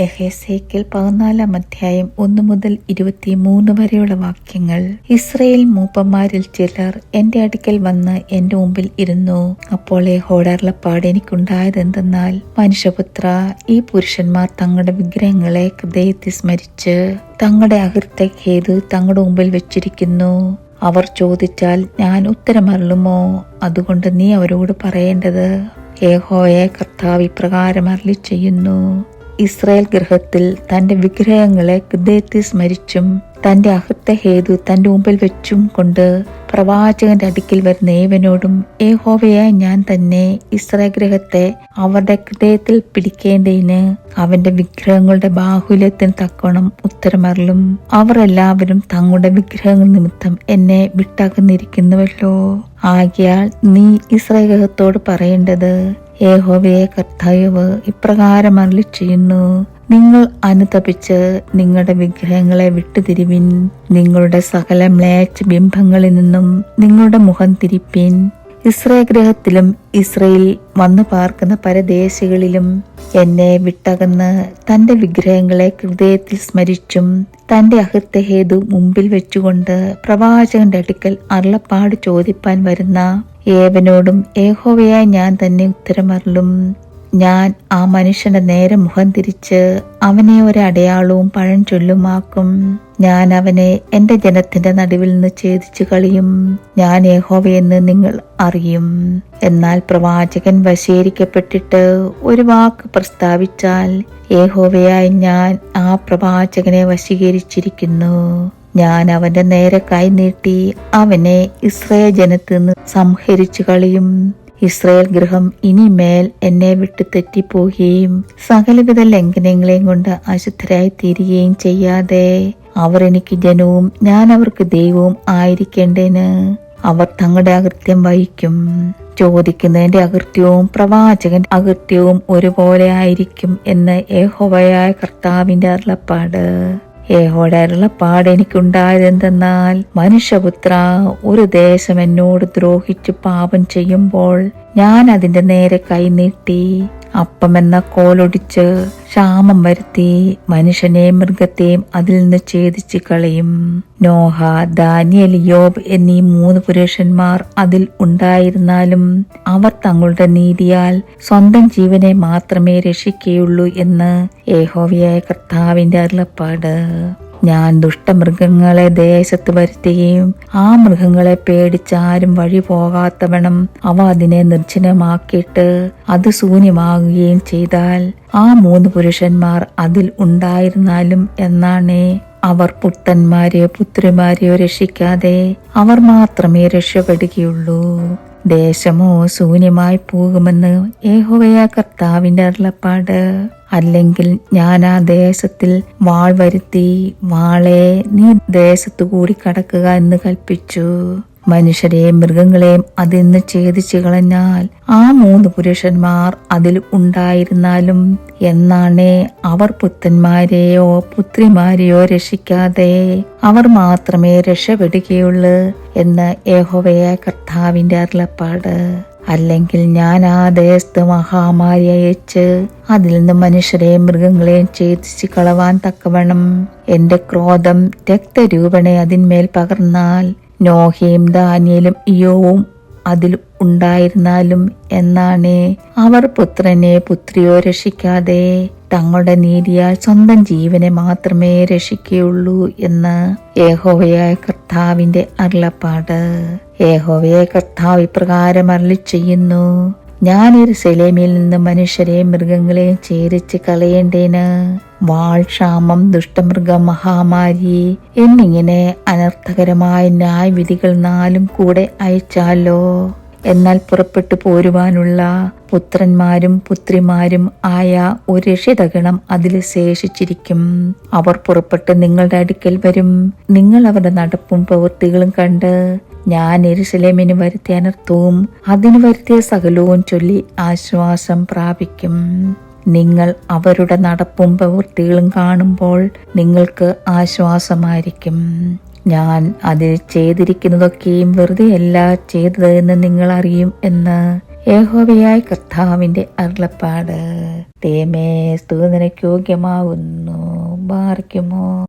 എഹേസേക്കൽ പതിനാലാം അധ്യായം ഒന്നു മുതൽ ഇരുപത്തിമൂന്ന് വരെയുള്ള വാക്യങ്ങൾ. ഇസ്രയേൽ മൂപ്പന്മാരിൽ ചിലർ എന്റെ അടുക്കൽ വന്ന് എന്റെ മുമ്പിൽ ഇരുന്നു. അപ്പോൾ എനിക്കുണ്ടായത് എനിക്കുണ്ടായതെന്തെന്നാൽ മനുഷ്യപുത്ര ഈ പുരുഷന്മാർ തങ്ങളുടെ വിഗ്രഹങ്ങളെ ഹൃദയത്തിൽ സ്മരിച്ച് തങ്ങളുടെ അകൃത്യ ഹേതു തങ്ങളുടെ മുമ്പിൽ വെച്ചിരിക്കുന്നു. അവർ ചോദിച്ചാൽ ഞാൻ ഉത്തരമരുളുമോ? അതുകൊണ്ട് നീ അവരോട് പറയേണ്ടത്? ഏഹോയെ കർത്താവ് ഇപ്രകാരം അരളി ചെയ്യുന്നു ഇസ്രായേൽ ഗൃഹത്തിൽ തന്റെ വിഗ്രഹങ്ങളെ ഹൃദയത്തിൽ സ്മരിച്ചും തന്റെ അഹൃത്ത ഹേതു തന്റെ മുമ്പിൽ വെച്ചും കൊണ്ട് പ്രവാചകന്റെ അടുക്കിൽ വരുന്ന ഏവനോടും ഏഹോവയായ ഞാൻ തന്നെ ഇസ്രായേൽ ഗ്രഹത്തെ അവരുടെ ഹൃദയത്തിൽ പിടിക്കേണ്ടതിന് അവന്റെ വിഗ്രഹങ്ങളുടെ ബാഹുല്യത്തിന് തക്കവണ്ണം ഉത്തരമറലും അവർ എല്ലാവരും തങ്ങളുടെ വിഗ്രഹങ്ങൾ നിമിത്തം എന്നെ വിട്ടകന്നിരിക്കുന്നുവല്ലോ. ആകിയാൽ നീ ഇസ്രായേൽ ഗ്രഹത്തോട് പറയേണ്ടത് ഏഹോവയെ കർത്താവ് ഇപ്രകാരം അരളി ചെയ്യുന്നു നിങ്ങൾ അനുതപിച്ച് നിങ്ങളുടെ വിഗ്രഹങ്ങളെ വിട്ടുതിരിവിൻ നിങ്ങളുടെ സകല മ്ലേച്ഛ ബിംബങ്ങളിൽ നിന്നും നിങ്ങളുടെ മുഖം തിരിപ്പിൻ. ഇസ്രേ ഗ്രഹത്തിലും ഇസ്രയേൽ വന്നു പാർക്കുന്ന പരദേശികളിലും എന്നെ വിട്ടകന്ന് തന്റെ വിഗ്രഹങ്ങളെ ഹൃദയത്തിൽ സ്മരിച്ചും തന്റെ അഹിത്യഹേതു മുമ്പിൽ വെച്ചുകൊണ്ട് പ്രവാചകന്റെ അടുക്കൽ അരുളപ്പാട് ചോദിപ്പാൻ വരുന്ന ഏവനോടും ഏഹോവയായി ഞാൻ തന്നെ ഉത്തരമറലും ഞാൻ ആ മനുഷ്യന്റെ നേരെ മുഖം തിരിച്ച് അവനെ ഒരു അടയാളവും പഴം ചൊല്ലുമാക്കും ഞാൻ അവനെ എന്റെ ജനത്തിന്റെ നടുവിൽ നിന്ന് ഛേദിച്ചു കളിയും. ഞാൻ ഏഹോവയെന്ന് നിങ്ങൾ അറിയും. എന്നാൽ പ്രവാചകൻ വശീകരിക്കപ്പെട്ടിട്ട് ഒരു വാക്ക് പ്രസ്താവിച്ചാൽ ഏഹോവയായി ഞാൻ ആ പ്രവാചകനെ വശീകരിച്ചിരിക്കുന്നു. ഞാൻ അവന്റെ നേരെ കൈ നീട്ടി അവനെ ഇസ്രയേൽ ജനത്തിൽ നിന്ന് സംഹരിച്ചു കളിയും. ഇസ്രയേൽ ഗൃഹം ഇനിമേൽ എന്നെ വിട്ട് തെറ്റിപ്പോവുകയും സകലവിധ ലംഘനങ്ങളെയും കൊണ്ട് അശുദ്ധരായി തീരുകയും ചെയ്യാതെ. അവർ എനിക്ക് ജനവും ഞാൻ അവർക്ക് ദൈവവും ആയിരിക്കേണ്ടതിന് അവർ തങ്ങളുടെ അകൃത്യം വഹിക്കും. ചോദിക്കുന്നതിന്റെ അകൃത്യവും പ്രവാചകന്റെ അകൃത്യവും ഒരുപോലെ ആയിരിക്കും എന്ന് ഏഹോവയായ കർത്താവിന്റെ അരുളപ്പാട്. ഏഹോടെ എനിക്കുണ്ടായത് എനിക്കുണ്ടായതെന്തെന്നാൽ മനുഷ്യപുത്ര ഒരു ദേശം എന്നോട് ദ്രോഹിച്ച് പാപം ചെയ്യുമ്പോൾ ഞാൻ അതിന്റെ നേരെ കൈനീട്ടി അപ്പമെന്ന കോലൊടിച്ച് ക്ഷാമം വരുത്തി മനുഷ്യനെയും മൃഗത്തെയും അതിൽ നിന്ന് ഛേദിച്ചു കളയും. നോഹ ദാനിയൽ യോബ് എന്നീ മൂന്ന് പുരുഷന്മാർ അതിൽ ഉണ്ടായിരുന്നാലും അവർ തങ്ങളുടെ നീതിയാൽ സ്വന്തം ജീവനെ മാത്രമേ രക്ഷിക്കുകയുള്ളൂ എന്ന് ഏഹോവിയായ കർത്താവിന്റെ അരുളപ്പാട്. ഞാൻ ദുഷ്ടമൃഗങ്ങളെ ദേശത്ത് വരുത്തുകയും ആ മൃഗങ്ങളെ പേടിച്ചാരും വഴി പോകാത്തവണ്ണം അവ അതിനെ നിർജനമാക്കിയിട്ട് അത് ശൂന്യമാകുകയും ചെയ്താൽ ആ മൂന്ന് പുരുഷന്മാർ അതിൽ ഉണ്ടായിരുന്നാലും എന്നാണേ? അവർ പുത്തന്മാരെയോ പുത്രിമാരെയോ രക്ഷിക്കാതെ അവർ മാത്രമേ രക്ഷപ്പെടുകയുള്ളൂ. ദേശമോ ശൂന്യമായി പോകുമെന്ന് ഏഹോവയ കർത്താവിന്റെ അരുളപ്പാട്. അല്ലെങ്കിൽ ഞാൻ ആ ദേശത്തിൽ വാൾ വരുത്തി വാളെ നീ ദേശത്തു കൂടി കടക്കുക എന്ന് കൽപ്പിച്ചു. മനുഷ്യരെയും മൃഗങ്ങളെയും അതിൽ നിന്ന് ഛേദിച്ചു കളഞ്ഞാൽ ആ മൂന്ന് പുരുഷന്മാർ അതിൽ ഉണ്ടായിരുന്നാലും എന്നാണേ അവർ പുത്തന്മാരെയോ പുത്രിമാരെയോ രക്ഷിക്കാതെ അവർ മാത്രമേ രക്ഷപ്പെടുകയുള്ളൂ എന്ന് ഏഹോവയ കർത്താവിന്റെ അരുളപ്പാട്. അല്ലെങ്കിൽ ഞാൻ ആ ദേശത്ത് മഹാമാരി അയച്ച് അതിൽ നിന്ന് മനുഷ്യരെയും മൃഗങ്ങളെയും ഛേദിച്ച് കളവാൻ തക്കവണ്ണം എന്റെ ക്രോധം രക്തരൂപണെ അതിന്മേൽ പകർന്നാൽ നോഹയും ദാനിയലും ഇയോവും അതിൽ ഉണ്ടായിരുന്നാലും എന്നാണ്? അവർ പുത്രനെ പുത്രിയോ രക്ഷിക്കാതെ തങ്ങളുടെ നീതിയാൽ സ്വന്തം ജീവനെ മാത്രമേ രക്ഷിക്കുകയുള്ളൂ എന്ന് ഏഹോവയായ കർത്താവിന്റെ അരുളപ്പാട്. ഏഹോവയെ കർത്താവ് ഇപ്രകാരം അരളി ചെയ്യുന്നു ഞാൻ ഒരു സെലേമിൽ നിന്ന് മനുഷ്യരെയും മൃഗങ്ങളെയും ചേരിച്ച് കളയേണ്ടേന് വാൾ ക്ഷാമം ദുഷ്ടമൃഗം മഹാമാരി എന്നിങ്ങനെ അനർത്ഥകരമായ ന്യായവിധികൾ നാലും കൂടെ അയച്ചാലോ? എന്നാൽ പുറപ്പെട്ടു പോരുവാനുള്ള പുത്രന്മാരും പുത്രിമാരും ആയ ഒരു രക്ഷിതഗണം അതിൽ ശേഷിച്ചിരിക്കും. അവർ പുറപ്പെട്ട് നിങ്ങളുടെ അടുക്കൽ വരും. നിങ്ങൾ അവരുടെ നടപ്പും പ്രവൃത്തികളും കണ്ട് ഞാൻ എരുസലേമിന് വരുത്തിയ അനർത്ഥവും അതിന് വരുത്തിയ സകലവും ചൊല്ലി ആശ്വാസം പ്രാപിക്കും. നിങ്ങൾ അവരുടെ നടപ്പും പ്രവൃത്തികളും കാണുമ്പോൾ നിങ്ങൾക്ക് ആശ്വാസമായിരിക്കും. ഞാൻ അതിൽ ചെയ്തിരിക്കുന്നതൊക്കെയും വെറുതെയല്ല ചെയ്തതെന്ന് നിങ്ങൾ അറിയും എന്ന് യഹോവയായ കർത്താവിന്റെ അരുളപ്പാട്. തേമേ സ്തുതിനയ്ക്ക് യോഗ്യമാകുന്നു. ബാർക്കുമോ